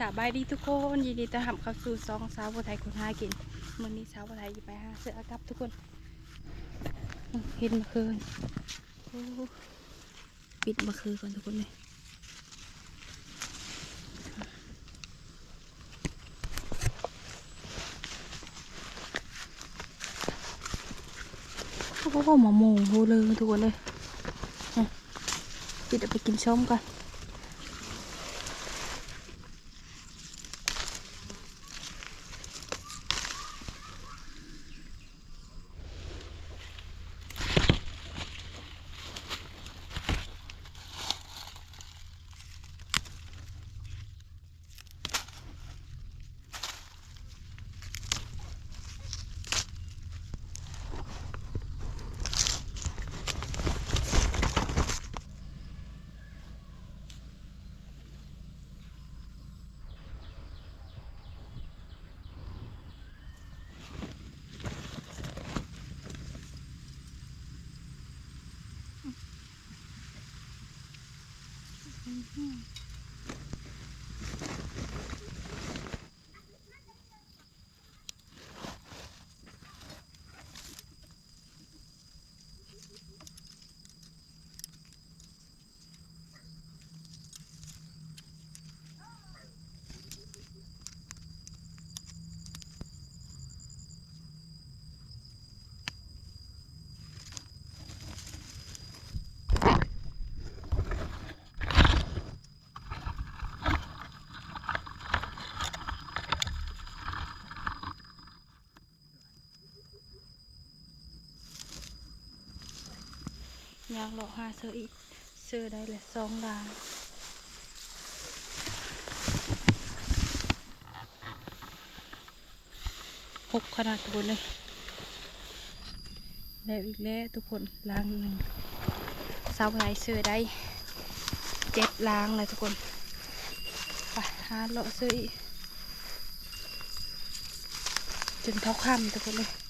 สบายดีทุกคนยินดีต้อนรับเข้าสู่ซองสาวบัวไทยคนหากินมื้อนี้สาวบัวไทยจะไปหาเสื้อกับทุกคนเห็นมื่อคืนโอ้ปิดมื่อคืนก่อนทุกคนเลยโอ้โหหมาโมงโหเลยทุกคนเลยปิดไปกินช้อมกัน ยางหลอกหาเสื้ออีกเสื้อได้เลยสองดานหกขนาดตัวเลย แล้วอีกแล้วทุกคนล้างหนึ่งเสาไทยเสื้อได้เจ็ดล้างเลยทุกคนไปหาเลาะเสื้ออีกจนเท้าค่ำทุกคนเลย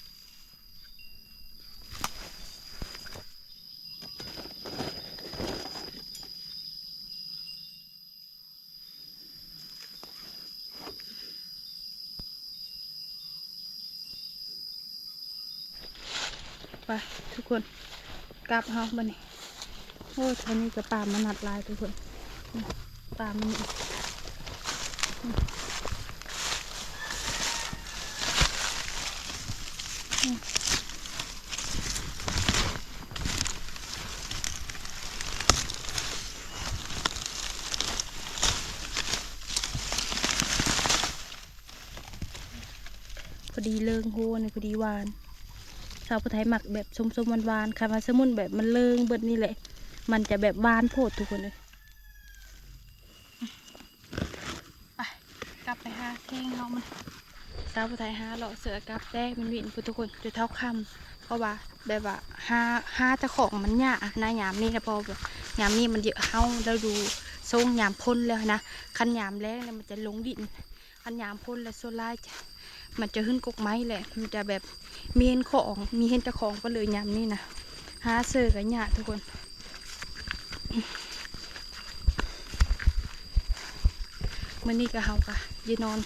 ไปทุกคนกลับเฮาบันนี้โอ้ยตอนนี้ก็ป่ามันหนัดลายทุกคนป่ามันอีกอืมอืมพอดีเลิงโหนี่พอดีวาน สาวผู้ไทยหมักแบบส้มๆหวานๆค่ะมาสมุนแบบมันเลิงเบิดนี่แหละ มันจะแบบหวานโพดทุกคนเลยไปกลับไปหาเท่งเนาะมันสาวผู้ไทยหาเลาะเสือกลับแต่มันวิ่งพุทุกคนจะเท่าคำเพราะว่าแบบว่าหาหาเจ้าของมันยากนะยามนี่นะเพอแบบยามนี่มันเยอะเฮาแล้วดูทรงยามพ่นแล้วนะคันยามแรกเนี่ยมันจะลงดินคันยามพ่นแล้วโซล่าจะ มันจะขึ้นกกไม้แหละ มันจะแบบมีเห็นของมีเห็นเจ้าของก็เลยยำนี่นะหาเสือกันยากทุกคนมันนี่ก็เฮากะยืนนอน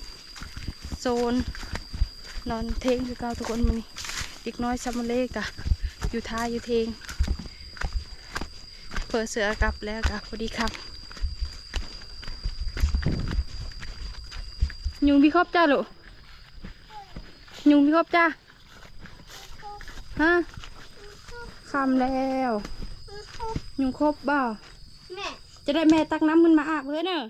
โซน นอนเทงคือเก่าทุกคนมันนี่เด็กน้อยซัมเมอเล่กะอยู่ท้ายอยู่เทงเปิดเสือกลับแล้วกะพอดีครับยุงพี่ครอบจ้าหรอ ยุงพี่ครอบจ้าฮะคำแล้ว ยุงครบบ่าแม่จะได้แม่ตักน้ำขึ้นมาอาบเพื่อนเนอะ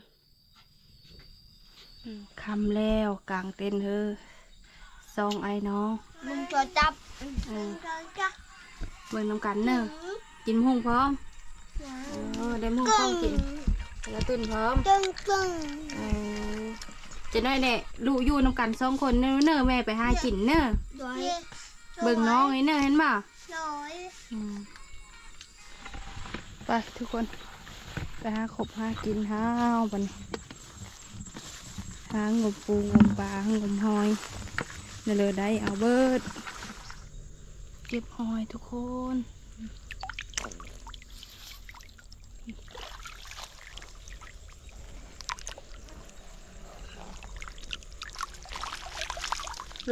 อืมคำแล้วกลางเต็นท์เธอซองไอ้น้องมึงจะจับเออจะจับเบิ่งน้ำกันเนอะกินมุ้งพร้อมเออได้มุ้งพร้อมกินแล้วตื่นพร้อมตึงตึงเออ จะได้แน่ลูกอยู่น้ำกันสองคนเนอะเนอะแม่ไปหากินเนอะสวยเบิ่งน้องไอ้เนอะเห็นบ่าสวยอืมไปทุกคน ไปหาขบหากินห้าวบัดนหางมปูงมปลางมหอยนี่เลยได้เอาเบิด เก็บหอยทุกคน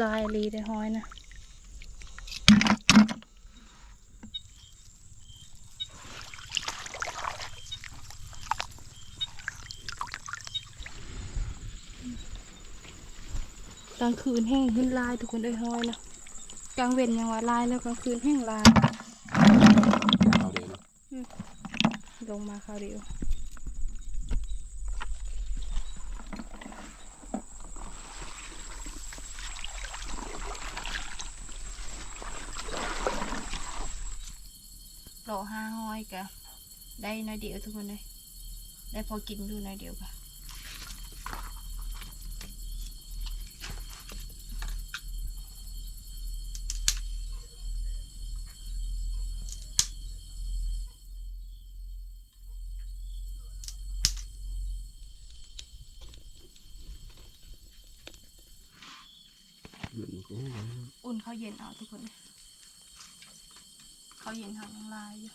ลายลีได้ห้อยนะกลางคืนแห้งขึ้นลายทุกคนเอ้ยห้อยนะกลางเว้นยังว่าลายแล้วกลางคืนแห้งลายเอาเดี๋ยวนะลงมาคราวเดียวโลห้าห้ อยกะได้หน้อยเดียวทุกคนเลยได้พอกินดูหน้อยเดียวกะอุ่นข้าวเย็นเอาทุกคนเข้าวเย็นหางลายอยู่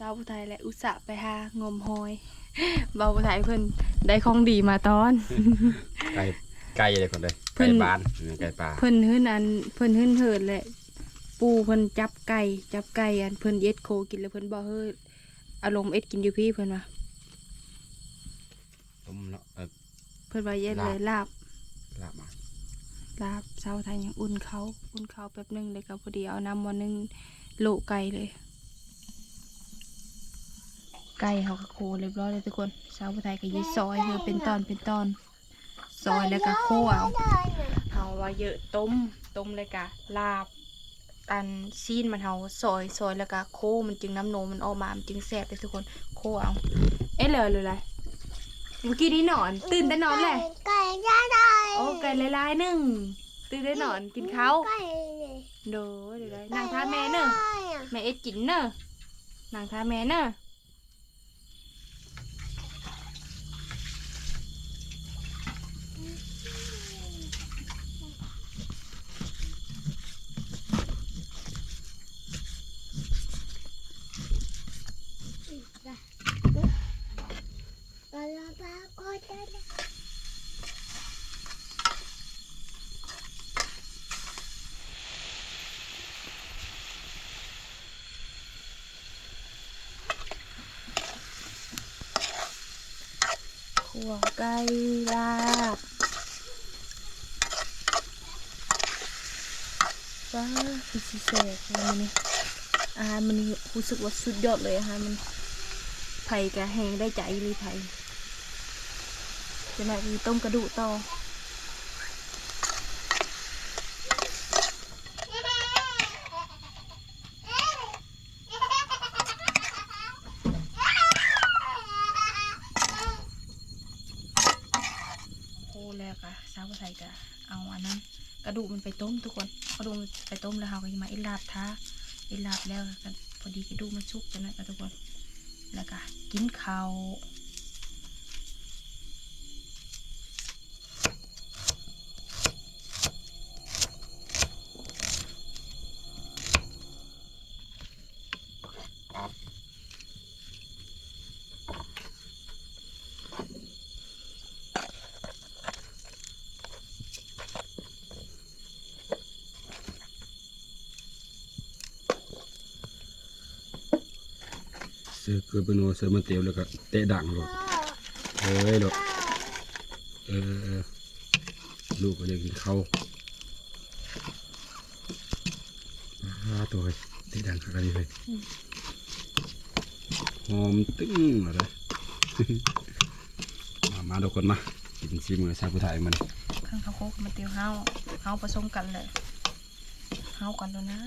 คนเศร้าผู้ไทยและอุตส่าห์ไปหางมหอยเบาผู้ไทยเพิ่นได้ของดีมาตอน ไก่ไก่อะไรก่อนเลยเพิ่ไก่น บ้านไก่ป่าเพิ่นหื้นอันเพิ่นหื้นเหิดแหละปูเพิ่นจับไก่จับไก่อันเพิ่นเอ็ดโคกินแล้วเพิ่นบ่เฮิดอารมณ์เอ็ดกินอยู่พี่เพิ่นว่าต้มเนาะเออเพิ่นว่าเย็ดเลยลาบลาบมาลาบเช้าไทยยังอุ่นเขา อุ่นเขาแป๊บหนึงเลยก็พอดีเอาน้ำมานึงโลไก่เลย ไก่เขาก็โคเรียบร้อยเลยทุกคนเช้าไทยก็ยีซอยคือเป็นตอนเป็นตอนซอยแล้วก็โคเอาเอาว่าเยอะต้มต้มเลยกะลาบอันซีนมันเฮาซอยซอยแล้วก็โคมันจึงน้ำนมมันออกมามันจึงแซ่บเลยทุกคนโคเอาเอ๊ะเลยเลยเลยเมื่อกี้นี้นอน ตื่นแต่นอนเลยไก่ย่างได้โอ้ไก่ลายๆหนึ่งตื่นได้นอนกินข้าวไก่โดยเดี๋ยวเลยนางท้าแม่เนอะแม่เอ็ดกินเนอะนางท้าแม่เนอะ ก็ลาบาก็ได้ ขัวไก่ลาบว้าคือสิเสกเลยมันนี่อาหารมันรู้สึกว่าสุดยอดเลยอาหารมันไผ่กะแหงได้ใจเลยไผ่ จะมามีต้มกระดูกต่อโอ้แล้วกะสาวไทยกะเอาอันนั้นกระดูกมันไปต้มทุกคนกระดูกมันไปต้มแล้วเราก็จะมาอ็นลาบท้าอ็นลาบแล้วกันพอดีกระดูกมันสุกจังนั้นกะทุกคนแล้วก็กินข้าว เสือเกลือป็นโนเสือมันเตียวแล้วก็เตะดังลูกเอ้ยลูกเออเออลูกก็จะกินข้าวอ่าตัวเตะดังขนาดนี้เลยหอมตึ้งอะไรมามาทุกคนมากินซีมือชาผู้ไทยมันข้างข้าวโคกมันเตียวเฮาเฮาผสมกันเลยเฮาก่อนแล้วนะ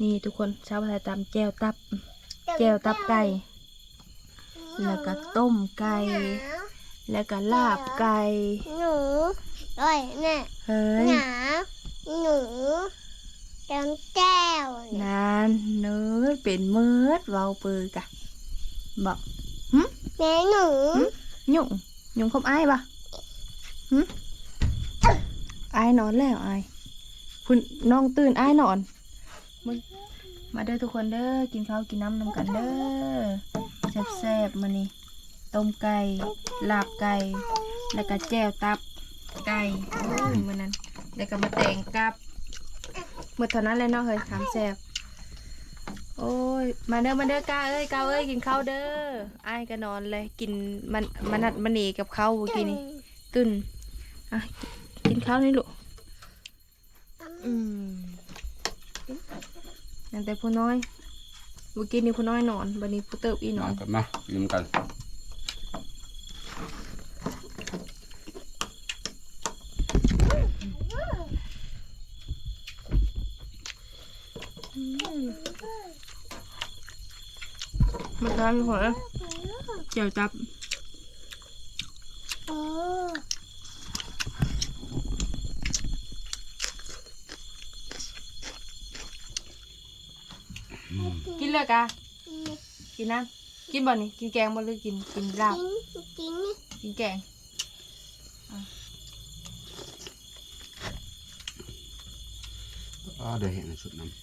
นี่ทุกคนชาวไทยตำแจวตับแจวตับไก่ แล้วก็ต้มไก่หนาวแล้วก็ลาบไก่ หนูด้วยแม่เฮ้ยหนาวหนูจำแก้วนานเนื้อเป็นมืดเว้าปือกะบอกแม่หนูยุ่งยุ่งคบอ้ายปะหึอ้ายนอนแล้วอ้ายพุ่นน้องตื่นอ้ายนอนมึง มาเด้อทุกคนเด้อกินข้าวกินน้ำนำกันเด้อแซ่บๆมานี่ต้มไก่ลาบไก่ แล้วก็แจ่วตับไก่โอ้มันนั้นแล้วก็มาแต่งกับหมดเท่านั้นเลยเนาะเฮ้ยถามแซ่บโอ้ยมาเด้อมาเด้อกาเอ้ยกาเอ้ยกินข้าวเด้อไอ้ก็นอนเลยกินมันมันนัดมันหนีกับข้าวเมื่อกี้นี่ตื่นอะกินข้าวนี่ลูกอืม นั่นแต่ผู้น้อยเมื่อกี้นี่ผู้น้อยนอนวันนี้ผู้เติบอีนอมานกันมาลืมกันมาทานหัวเจียวจับ โอ้ กินเลยกะกินน้ำกินบ่นี่กินแกงบ่หรือกินกินลาบกินกินกินแกงอ่าเดี๋ยวเห็นชุดน้ำ